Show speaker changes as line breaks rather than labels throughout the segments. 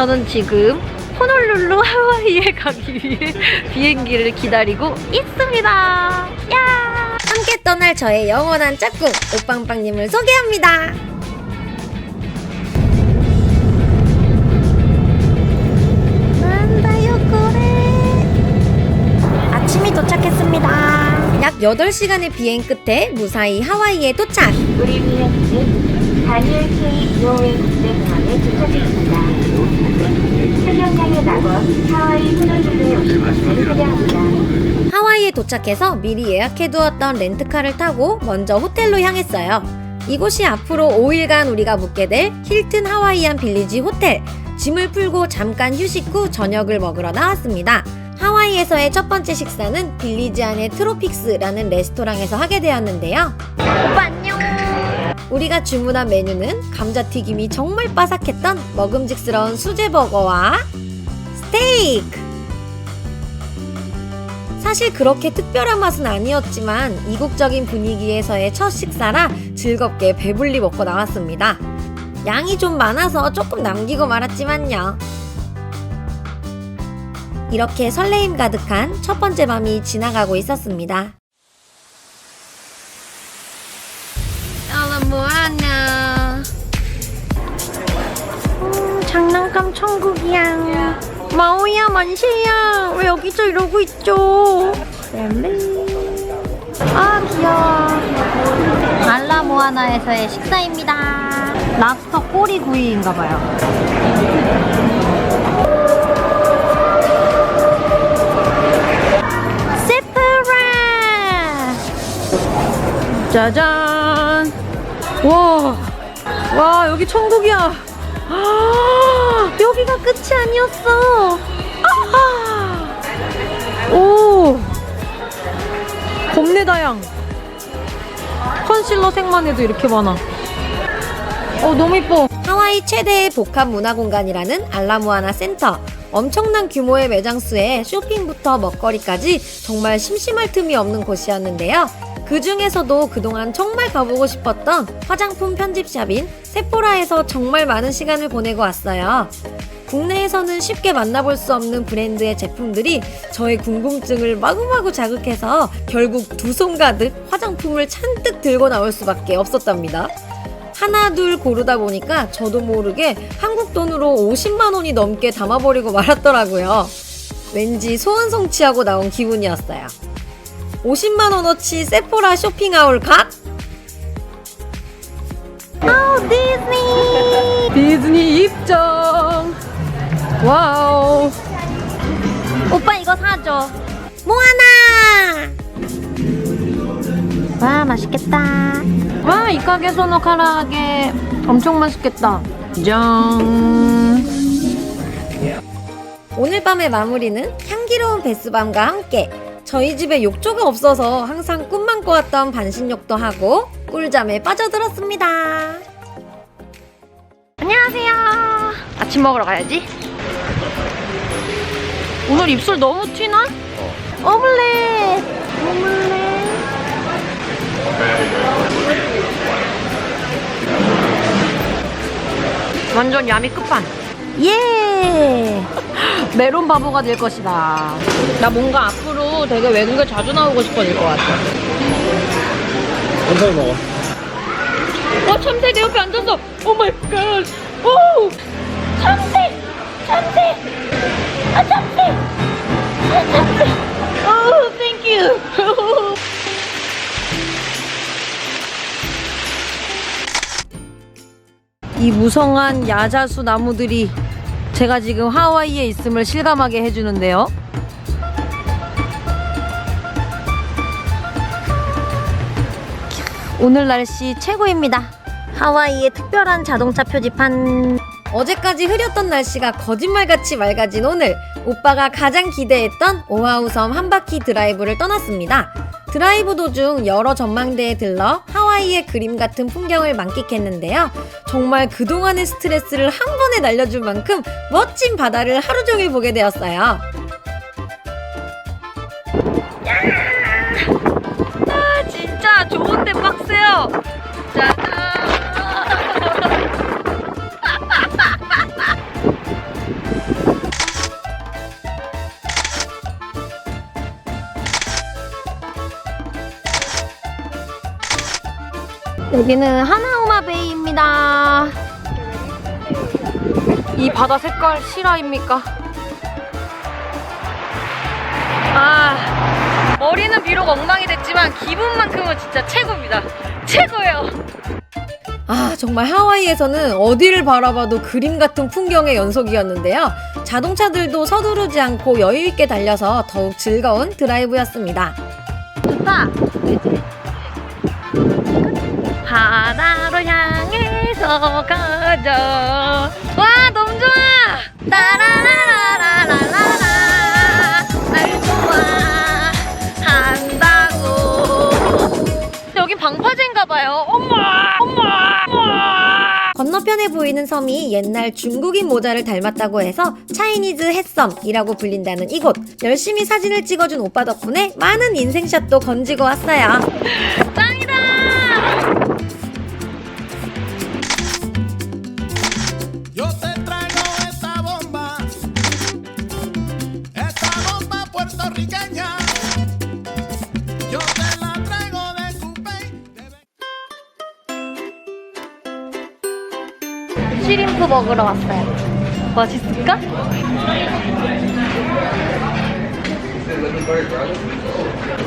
저는 지금 호놀룰루 하와이에 가기 위해 비행기를 기다리고 있습니다. 야!
함께 떠날 저의 영원한 짝꿍 오빵빵님을 소개합니다. 아침이 도착했습니다. 약 8시간의 비행 끝에 무사히 하와이에 도착.
우리 비행기는 다니엘 K 노웨이 국제공항에 도착했습니다. 태평양의 낙원 하와이 호놀룰루에 오신 것을 환영합니다.
하와이에 도착해서 미리 예약해두었던 렌트카를 타고 먼저 호텔로 향했어요. 이곳이 앞으로 5일간 우리가 묵게 될 힐튼 하와이안 빌리지 호텔. 짐을 풀고 잠깐 휴식 후 저녁을 먹으러 나왔습니다. 하와이에서의 첫 번째 식사는 빌리지 안의 트로픽스라는 레스토랑에서 하게 되었는데요.
오빠.
우리가 주문한 메뉴는 감자튀김이 정말 바삭했던 먹음직스러운 수제버거와 스테이크! 사실 그렇게 특별한 맛은 아니었지만 이국적인 분위기에서의 첫 식사라 즐겁게 배불리 먹고 나왔습니다. 양이 좀 많아서 조금 남기고 말았지만요. 이렇게 설레임 가득한 첫 번째 밤이 지나가고 있었습니다.
장난감 천국이야. 마오야, 만시야. 왜 여기서 이러고 있죠? 아, 귀여워. 알라모아나에서의 식사입니다. 랍스터 꼬리 구이인가봐요. 세프라! 짜잔! 와, 와 여기 천국이야. 아, 여기가 끝이 아니었어. 아하. 오, 겁내다양. 컨실러 색만 해도 이렇게 많아. 어 너무 이뻐.
하와이 최대의 복합 문화 공간이라는 알라모아나 센터. 엄청난 규모의 매장 수에 쇼핑부터 먹거리까지 정말 심심할 틈이 없는 곳이었는데요. 그 중에서도 그동안 정말 가보고 싶었던 화장품 편집샵인 세포라에서 정말 많은 시간을 보내고 왔어요. 국내에서는 쉽게 만나볼 수 없는 브랜드의 제품들이 저의 궁금증을 마구마구 자극해서 결국 두 손 가득 화장품을 잔뜩 들고 나올 수밖에 없었답니다. 하나 둘 고르다 보니까 저도 모르게 한국 돈으로 50만 원이 넘게 담아버리고 말았더라고요. 왠지 소원 성취하고 나온 기분이었어요. 50만 원어치 세포라 쇼핑하울 각?
아우 디즈니. 디즈니 입장. 와우. 오빠 이거 사줘.
모아나!
와 맛있겠다. 와이 가게에서는 카라하게 엄청 맛있겠다. 짠.
오늘 밤의 마무리는 향기로운 베스밤과 함께 저희 집에 욕조가 없어서 항상 꿈만 꿔왔던 반신욕도 하고 꿀잠에 빠져들었습니다.
안녕하세요. 아침 먹으러 가야지. 오늘 입술 너무 튀나? 오믈렛. 오믈렛. 완전 야미 끝판. 예. 메론 바보가 될 것이다. 나 뭔가 앞으로 되게 외국에 자주 나오고 싶어질 것 같아.
천천히 먹어.
어 참새 내 옆에 앉았어. 오 마이 갓. 오 참새 아 참새 아 참새. 오 땡큐. 이 무성한 야자수 나무들이 제가 지금 하와이에 있음을 실감하게 해주는데요. 오늘 날씨 최고입니다. 하와이의 특별한 자동차 표지판.
어제까지 흐렸던 날씨가 거짓말같이 맑아진 오늘 오빠가 가장 기대했던 오하우섬 한 바퀴 드라이브를 떠났습니다. 드라이브 도중 여러 전망대에 들러 하와이의 그림 같은 풍경을 만끽했는데요. 정말 그동안의 스트레스를 한 번에 날려줄 만큼 멋진 바다를 하루 종일 보게 되었어요.
여기는 하나우마 베이입니다. 이 바다 색깔 실화입니까? 아, 머리는 비록 엉망이 됐지만 기분만큼은 진짜 최고입니다. 최고예요.
아, 정말 하와이에서는 어디를 바라봐도 그림 같은 풍경의 연속이었는데요. 자동차들도 서두르지 않고 여유있게 달려서 더욱 즐거운 드라이브였습니다.
좋다. 바다로 향해서 가자. 와, 너무 좋아. 따라라라라라라. 날 좋아한다고. 여긴 방파제인가 봐요. 엄마, 엄마, 엄마.
건너편에 보이는 섬이 옛날 중국인 모자를 닮았다고 해서 차이니즈 햇섬이라고 불린다는 이곳. 열심히 사진을 찍어준 오빠 덕분에 많은 인생샷도 건지고 왔어요.
먹으러 왔어요. 맛있을까?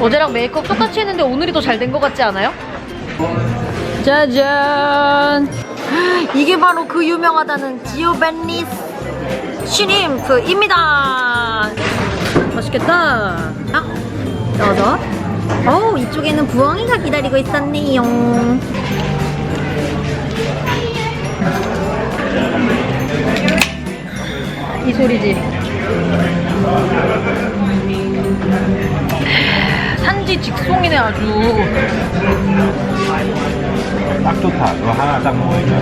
어제랑 메이크업 똑같이 했는데 오늘이 더 잘 된 것 같지 않아요? 짜잔! 이게 바로 그 유명하다는 지오벤니스 시림프입니다. 맛있겠다. 아, 넣어서.
어우, 이쪽에는 부엉이가 기다리고 있었네요.
이 소리지. 산지 직송이네 아주.
딱 좋다. 이거 하나 딱 먹으니까.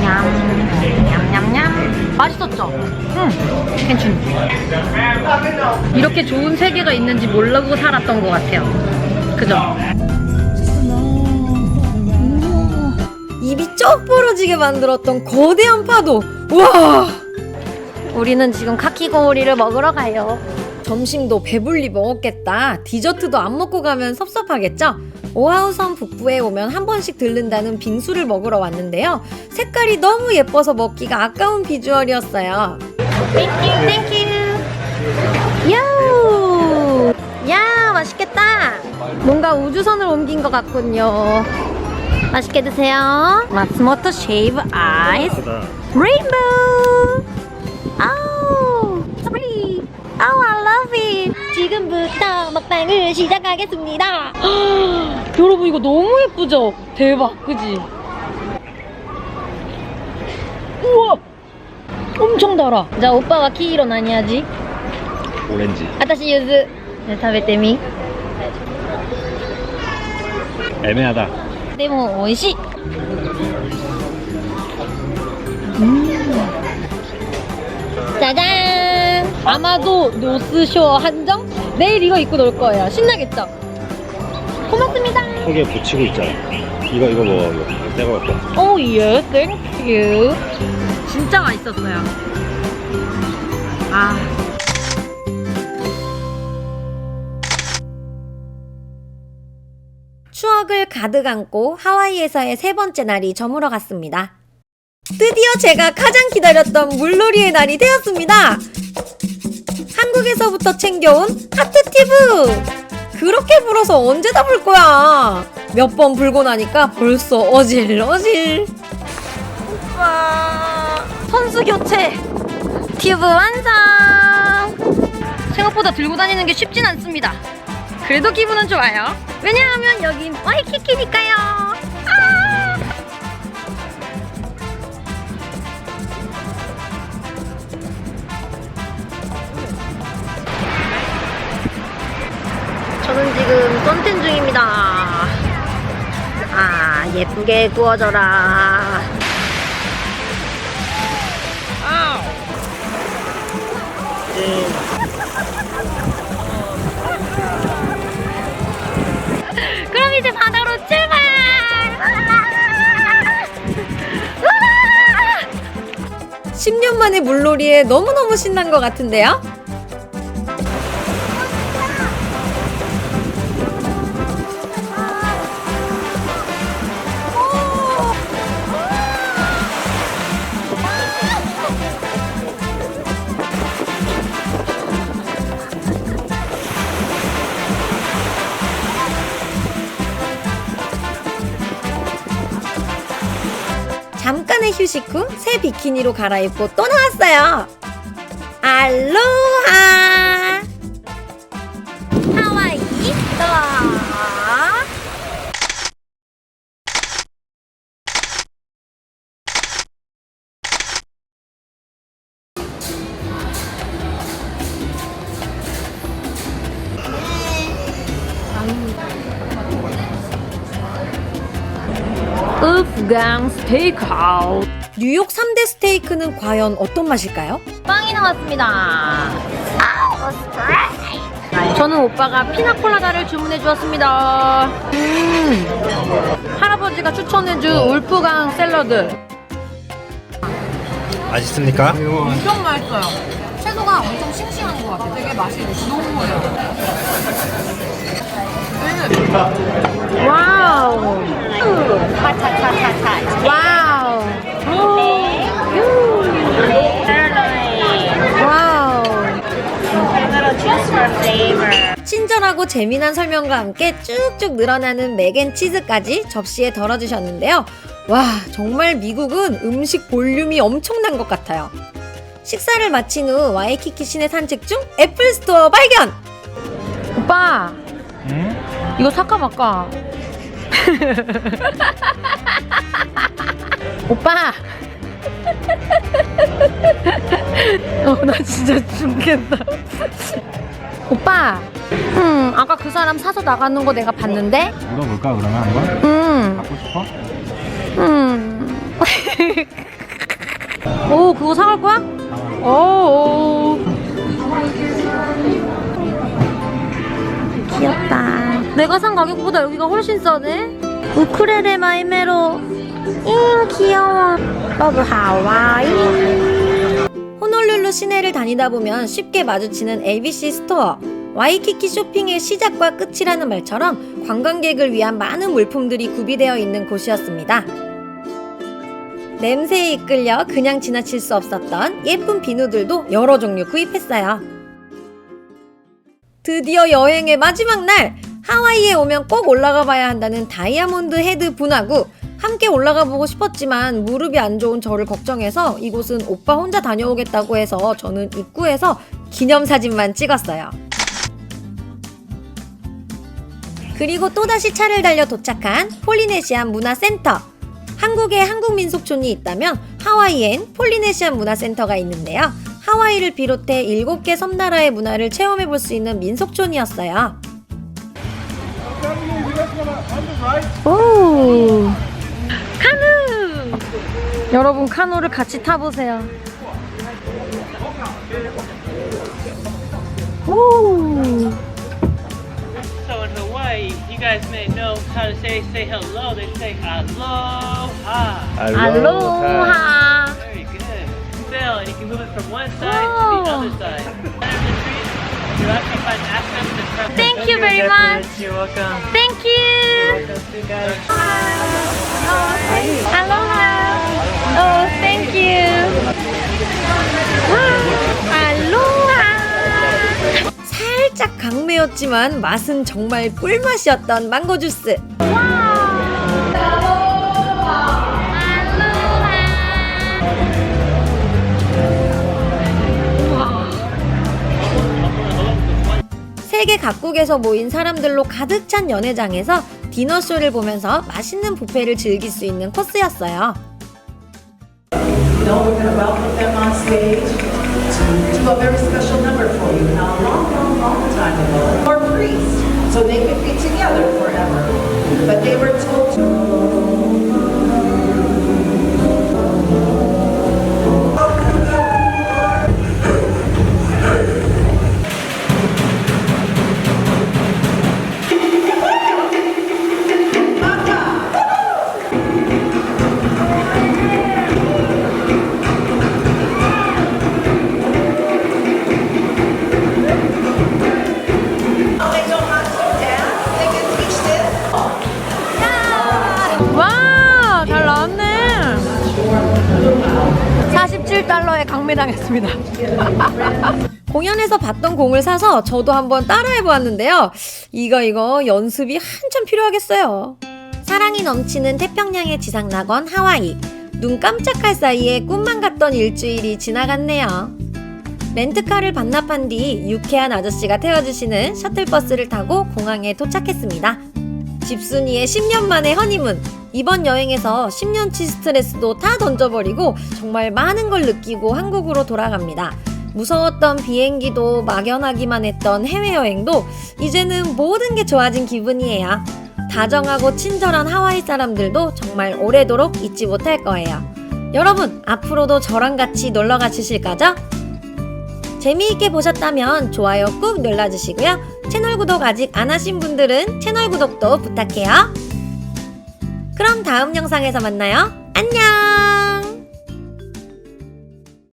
냠냠냠냠 맛있었죠? 응 괜찮 이렇게 좋은 세계가 있는지 모르고 살았던 것 같아요 그죠?
쩍 부러지게 만들었던 거대한 파도. 와!
우리는 지금 카키고리를 먹으러 가요
점심도 배불리 먹었겠다. 디저트도 안 먹고 가면 섭섭하겠죠? 오하우섬 북부에 오면 한 번씩 들른다는 빙수를 먹으러 왔는데요. 색깔이 너무 예뻐서 먹기가 아까운 비주얼이었어요.
땡큐 땡큐 야우 야 맛있겠다 뭔가 우주선을 옮긴 것 같군요 맛있게 드세요 마스모토 쉐이브 아이스 레인보우 아우 스프리 아우 I love it 지금부터 먹방을 시작하겠습니다 여러분 이거 너무 예쁘죠? 대박 그지? 우와 엄청 달아 자 오빠가 키이로 나니야지
오렌지.
私ゆず食べてみ
애매하다.
でも美味しい 짜잔! 아마도 노스쇼 한정? 내일 이거 입고 놀 거예요. 신나겠죠? 고맙습니다.
턱에 붙이고 있잖아. 이거 이거 먹어. 이거, 이거 떼고 갖고.
오, 예, 땡큐. 진짜 맛있었어요. 아.
추억을 가득 안고 하와이에서의 세 번째 날이 저물어 갔습니다. 드디어 제가 가장 기다렸던 물놀이의 날이 되었습니다. 한국에서부터 챙겨온 하트티브! 그렇게 불어서 언제 다 불 거야? 몇 번 불고 나니까 벌써 어질어질.
와, 선수 교체. 튜브 완성. 생각보다 들고 다니는 게 쉽진 않습니다. 그래도 기분은 좋아요. 왜냐하면 여긴 와이키키니까요. 아! 저는 지금 썬텐 중입니다. 아, 예쁘게 구워져라. 그럼 이제 바다로 출발! 아!
10년 만에 물놀이에 너무너무 신난 것 같은데요? 오랜만에 휴식 후 새 비키니로 갈아입고 또 나왔어요. 알로하!
강 스테이크하우스.
뉴욕 3대 스테이크는 과연 어떤 맛일까요?
빵이 나왔습니다. 저는 오빠가 피나콜라다를 주문해 주었습니다. 음, 할아버지가 추천해준 울프강 샐러드.
맛있습니까?
엄청 맛있어요. 채소가 엄청 싱싱한 것 같아요. 되게 맛이 좋은 거예요. 음. 와우. 와우. 와우.
친절하고 재미난 설명과 함께 쭉쭉 늘어나는 맥앤치즈까지 접시에 덜어주셨는데요. 와, 정말 미국은 음식 볼륨이 엄청난 것 같아요. 식사를 마친 후 와이키키 시내 산책 중 애플 스토어 발견!
오빠,
응?
이거 사까 말까? 오빠. 어, 나 진짜 죽겠다. 오빠. 음, 아까 그 사람 사서 나가는 거 내가 봤는데?
물어볼까 그러면 한번?
음,
갖고 싶어?
음. 오, 그거 사갈 거야? 오, 오. 귀엽다. 내가 산 가격보다 여기가 훨씬 싸네? 우크렐레 마이메로. 잉, 귀여워. 러브 하와이.
호놀룰루 시내를 다니다 보면 쉽게 마주치는 ABC 스토어. 와이키키 쇼핑의 시작과 끝이라는 말처럼 관광객을 위한 많은 물품들이 구비되어 있는 곳이었습니다. 냄새에 이끌려 그냥 지나칠 수 없었던 예쁜 비누들도 여러 종류 구입했어요. 드디어 여행의 마지막 날! 하와이에 오면 꼭 올라가 봐야 한다는 다이아몬드 헤드 분화구. 함께 올라가 보고 싶었지만 무릎이 안 좋은 저를 걱정해서 이곳은 오빠 혼자 다녀오겠다고 해서 저는 입구에서 기념사진만 찍었어요. 그리고 또다시 차를 달려 도착한 폴리네시안 문화센터. 한국에 한국 민속촌이 있다면 하와이엔 폴리네시안 문화센터가 있는데요. 하와이를 비롯해 7개 섬나라의 문화를 체험해 볼 수 있는 민속촌이었어요.
오. 카누! 여러분, 카누를 같이 타보세요. 오.
So in Hawaii, you guys may know how to say say hello. They say aloha.
알로하.
Very good. Phil, and you can move it from one side to the other side. Of the street, you're find access
Thank you very much.
You're welcome.
Thank you. Aloha. Oh, thank you. 알로하.
살짝 강매였지만 맛은 정말 꿀맛이었던 망고 주스. 세계 각국에서 모인 사람들로 가득 찬 연회장에서 디너쇼를 보면서 맛있는 뷔페를 즐길 수 있는 코스였어요.
know
47달러에 강매당했습니다.
공연에서 봤던 공을 사서 저도 한번 따라해 보았는데요. 이거 이거 연습이 한참 필요하겠어요. 사랑이 넘치는 태평양의 지상 낙원 하와이. 눈 깜짝할 사이에 꿈만 같던 일주일이 지나갔네요. 렌트카를 반납한 뒤 유쾌한 아저씨가 태워주시는 셔틀버스를 타고 공항에 도착했습니다. 집순이의 10년 만의 허니문. 이번 여행에서 10년치 스트레스도 다 던져버리고 정말 많은 걸 느끼고 한국으로 돌아갑니다. 무서웠던 비행기도 막연하기만 했던 해외여행도 이제는 모든 게 좋아진 기분이에요. 다정하고 친절한 하와이 사람들도 정말 오래도록 잊지 못할 거예요. 여러분, 앞으로도 저랑 같이 놀러 가주실 거죠? 재미있게 보셨다면 좋아요 꾹 눌러주시고요. 채널 구독 아직 안 하신 분들은 채널 구독도 부탁해요. 그럼 다음 영상에서 만나요. 안녕!